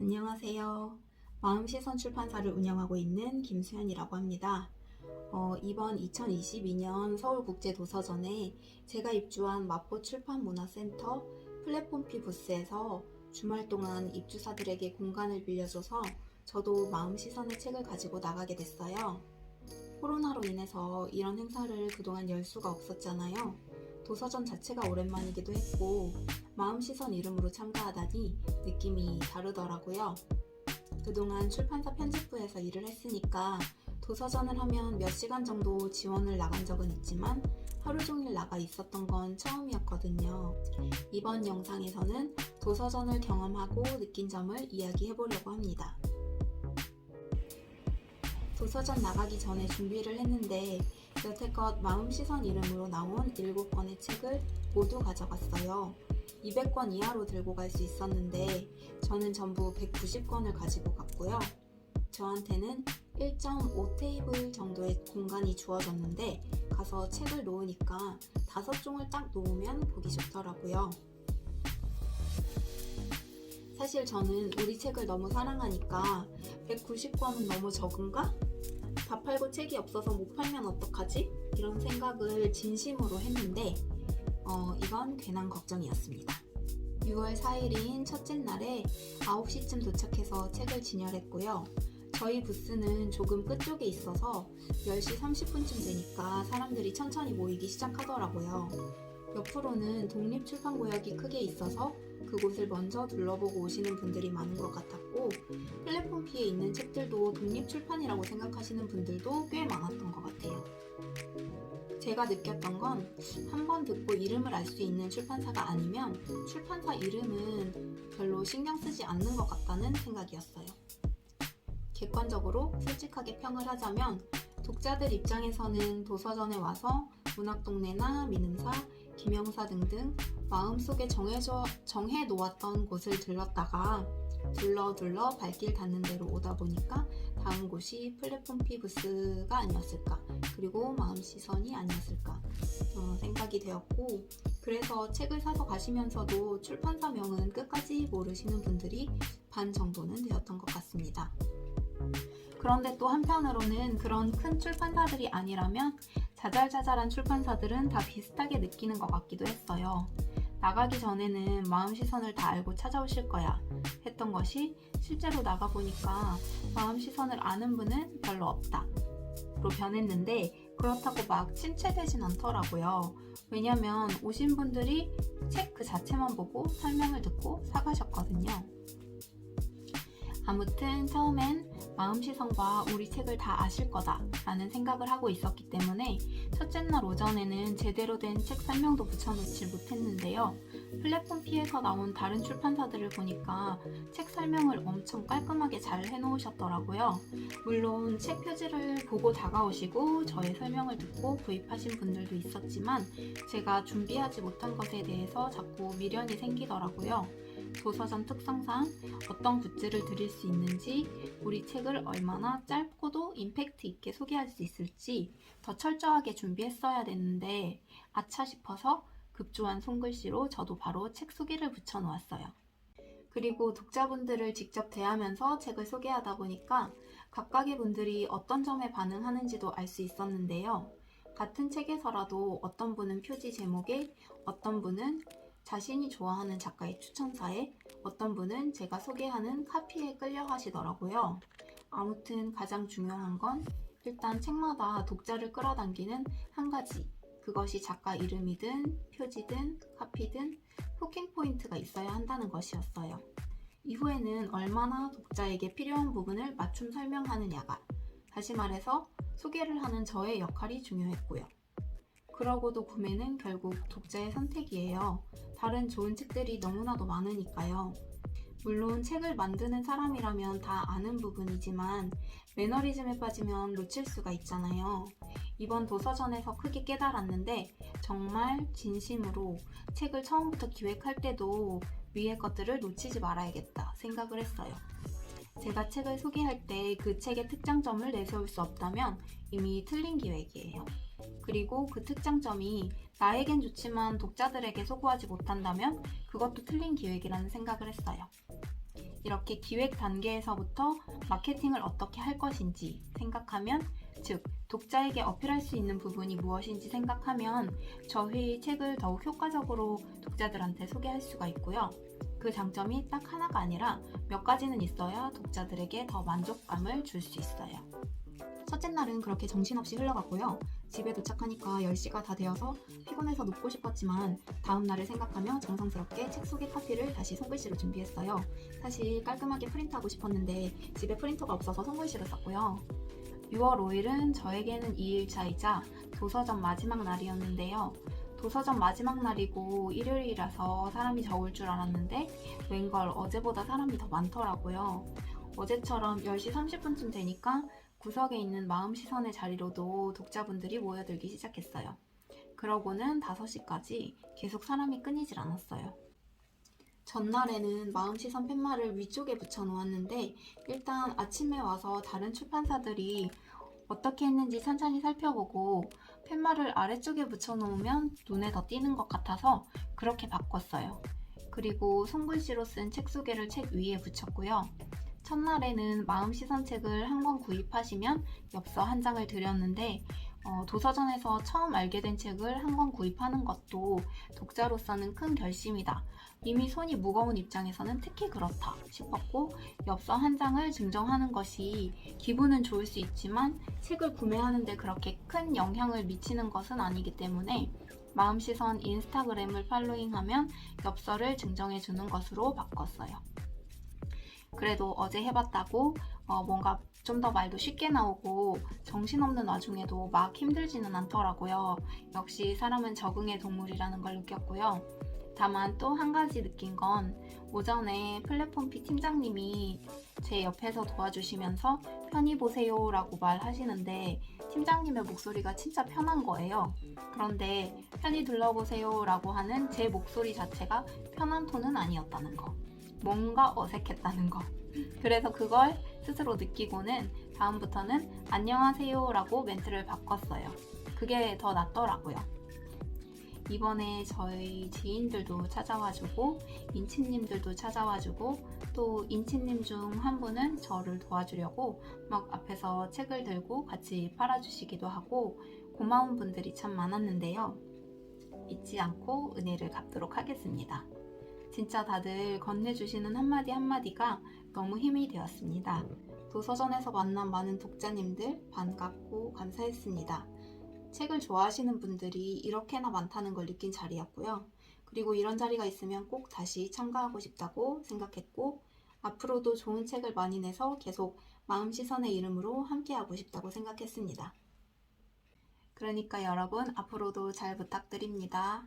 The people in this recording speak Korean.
안녕하세요. 마음시선 출판사를 운영하고 있는 김수현이라고 합니다. 어, 이번 2022년 서울국제도서전에 제가 입주한 마포 출판문화센터 플랫폼피 부스에서 주말 동안 입주사들에게 공간을 빌려줘서 저도 마음시선의 책을 가지고 나가게 됐어요. 코로나로 인해서 이런 행사를 그동안 열 수가 없었잖아요. 도서전 자체가 오랜만이기도 했고 마음시선 이름으로 참가하다니 느낌이 다르더라고요. 그동안 출판사 편집부에서 일을 했으니까 도서전을 하면 몇 시간 정도 지원을 나간 적은 있지만 하루 종일 나가 있었던 건 처음이었거든요. 이번 영상에서는 도서전을 경험하고 느낀 점을 이야기해 보려고 합니다. 도서전 나가기 전에 준비를 했는데 여태껏 마음시선 이름으로 나온 7권의 책을 모두 가져갔어요. 200권 이하로 들고 갈 수 있었는데 저는 전부 190권을 가지고 갔고요. 저한테는 1.5 테이블 정도의 공간이 주어졌는데 가서 책을 놓으니까 다섯 종을 딱 놓으면 보기 좋더라고요. 사실 저는 우리 책을 너무 사랑하니까 190권은 너무 적은가? 다 팔고 책이 없어서 못 팔면 어떡하지? 이런 생각을 진심으로 했는데 어, 이건 괜한 걱정이었습니다. 6월 4일인 첫째 날에 9시쯤 도착해서 책을 진열했고요. 저희 부스는 조금 끝쪽에 있어서 10시 30분쯤 되니까 사람들이 천천히 모이기 시작하더라고요. 옆으로는 독립출판구역이 크게 있어서 그곳을 먼저 둘러보고 오시는 분들이 많은 것 같았고 플랫폼 P에 있는 책들도 독립출판이라고 생각하시는 분들도 꽤 많았던 것 같아요. 제가 느꼈던 건 한 번 듣고 이름을 알 수 있는 출판사가 아니면 출판사 이름은 별로 신경 쓰지 않는 것 같다는 생각이었어요. 객관적으로 솔직하게 평을 하자면 독자들 입장에서는 도서전에 와서 문학동네나 민음사, 김영사 등등 마음속에 정해져, 정해 놓았던 곳을 들렀다가 둘러 둘러 발길 닿는 대로 오다 보니까 다음 곳이 플랫폼 피부스가 아니었을까 그리고 마음 시선이 아니었을까 어, 생각이 되었고 그래서 책을 사서 가시면서도 출판사명은 끝까지 모르시는 분들이 반 정도는 되었던 것 같습니다. 그런데 또 한편으로는 그런 큰 출판사들이 아니라면 자잘자잘한 출판사들은 다 비슷하게 느끼는 것 같기도 했어요. 나가기 전에는 마음 시선을 다 알고 찾아오실 거야 했던 것이 실제로 나가보니까 마음 시선을 아는 분은 별로 없다. 로 변했는데 그렇다고 막 침체되진 않더라고요. 왜냐면 오신 분들이 책 그 자체만 보고 설명을 듣고 사가셨거든요. 아무튼 처음엔 마음시선과 우리 책을 다 아실 거다 라는 생각을 하고 있었기 때문에 첫째 날 오전에는 제대로 된 책 설명도 붙여놓지 못했는데요. 플랫폼 P에서 나온 다른 출판사들을 보니까 책 설명을 엄청 깔끔하게 잘 해놓으셨더라고요. 물론 책 표지를 보고 다가오시고 저의 설명을 듣고 구입하신 분들도 있었지만 제가 준비하지 못한 것에 대해서 자꾸 미련이 생기더라고요. 도서전 특성상 어떤 굿즈를 드릴 수 있는지, 우리 책을 얼마나 짧고도 임팩트 있게 소개할 수 있을지 더 철저하게 준비했어야 됐는데, 아차 싶어서 급조한 손글씨로 저도 바로 책 소개를 붙여 놓았어요. 그리고 독자분들을 직접 대하면서 책을 소개하다 보니까 각각의 분들이 어떤 점에 반응하는지도 알 수 있었는데요. 같은 책에서라도 어떤 분은 표지 제목에, 어떤 분은 자신이 좋아하는 작가의 추천사에 어떤 분은 제가 소개하는 카피에 끌려 하시더라고요. 아무튼 가장 중요한 건 일단 책마다 독자를 끌어당기는 한 가지. 그것이 작가 이름이든 표지든 카피든 후킹 포인트가 있어야 한다는 것이었어요. 이후에는 얼마나 독자에게 필요한 부분을 맞춤 설명하느냐가 다시 말해서 소개를 하는 저의 역할이 중요했고요. 그러고도 구매는 결국 독자의 선택이에요. 다른 좋은 책들이 너무나도 많으니까요. 물론 책을 만드는 사람이라면 다 아는 부분이지만 매너리즘에 빠지면 놓칠 수가 있잖아요. 이번 도서전에서 크게 깨달았는데 정말 진심으로 책을 처음부터 기획할 때도 위의 것들을 놓치지 말아야겠다 생각을 했어요. 제가 책을 소개할 때 그 책의 특장점을 내세울 수 없다면 이미 틀린 기획이에요. 그리고 그 특장점이 나에겐 좋지만 독자들에게 소구하지 못한다면 그것도 틀린 기획이라는 생각을 했어요. 이렇게 기획 단계에서부터 마케팅을 어떻게 할 것인지 생각하면, 즉, 독자에게 어필할 수 있는 부분이 무엇인지 생각하면 저희 책을 더욱 효과적으로 독자들한테 소개할 수가 있고요. 그 장점이 딱 하나가 아니라 몇 가지는 있어야 독자들에게 더 만족감을 줄 수 있어요. 첫째 날은 그렇게 정신없이 흘러갔고요. 집에 도착하니까 10시가 다 되어서 피곤해서 눕고 싶었지만 다음 날을 생각하며 정성스럽게 책 속의 카피를 다시 손글씨로 준비했어요. 사실 깔끔하게 프린트하고 싶었는데 집에 프린터가 없어서 손글씨로 썼고요. 6월 5일은 저에게는 2일차이자 도서전 마지막 날이었는데요. 도서전 마지막 날이고 일요일이라서 사람이 적을 줄 알았는데 웬걸 어제보다 사람이 더 많더라고요. 어제처럼 10시 30분쯤 되니까 구석에 있는 마음 시선의 자리로도 독자분들이 모여들기 시작했어요. 그러고는 5시까지 계속 사람이 끊이질 않았어요. 전날에는 마음 시선 팻말을 위쪽에 붙여 놓았는데 일단 아침에 와서 다른 출판사들이 어떻게 했는지 천천히 살펴보고 팻말을 아래쪽에 붙여 놓으면 눈에 더 띄는 것 같아서 그렇게 바꿨어요. 그리고 손글씨로 쓴 책 소개를 책 위에 붙였고요. 첫날에는 마음 시선 책을 한 권 구입하시면 엽서 한 장을 드렸는데 어, 도서전에서 처음 알게 된 책을 한 권 구입하는 것도 독자로서는 큰 결심이다. 이미 손이 무거운 입장에서는 특히 그렇다 싶었고 엽서 한 장을 증정하는 것이 기분은 좋을 수 있지만 책을 구매하는데 그렇게 큰 영향을 미치는 것은 아니기 때문에 마음시선 인스타그램을 팔로잉하면 엽서를 증정해 주는 것으로 바꿨어요. 그래도 어제 해봤다고 어, 뭔가 좀 더 말도 쉽게 나오고 정신없는 와중에도 막 힘들지는 않더라고요. 역시 사람은 적응의 동물이라는 걸 느꼈고요. 다만 또 한 가지 느낀 건 오전에 플랫폼 P 팀장님이 제 옆에서 도와주시면서 편히 보세요 라고 말하시는데 팀장님의 목소리가 진짜 편한 거예요. 그런데 편히 둘러보세요 라고 하는 제 목소리 자체가 편한 톤은 아니었다는 거. 뭔가 어색했다는 거. 그래서 그걸 스스로 느끼고는 다음부터는 안녕하세요 라고 멘트를 바꿨어요. 그게 더 낫더라고요. 이번에 저희 지인들도 찾아와주고 인치님들도 찾아와주고 또 인치님 중 한 분은 저를 도와주려고 막 앞에서 책을 들고 같이 팔아주시기도 하고 고마운 분들이 참 많았는데요. 잊지 않고 은혜를 갚도록 하겠습니다. 진짜 다들 건네주시는 한마디 한마디가 너무 힘이 되었습니다. 도서전에서 만난 많은 독자님들 반갑고 감사했습니다. 책을 좋아하시는 분들이 이렇게나 많다는 걸 느낀 자리였고요. 그리고 이런 자리가 있으면 꼭 다시 참가하고 싶다고 생각했고, 앞으로도 좋은 책을 많이 내서 계속 마음 시선의 이름으로 함께하고 싶다고 생각했습니다. 그러니까 여러분, 앞으로도 잘 부탁드립니다.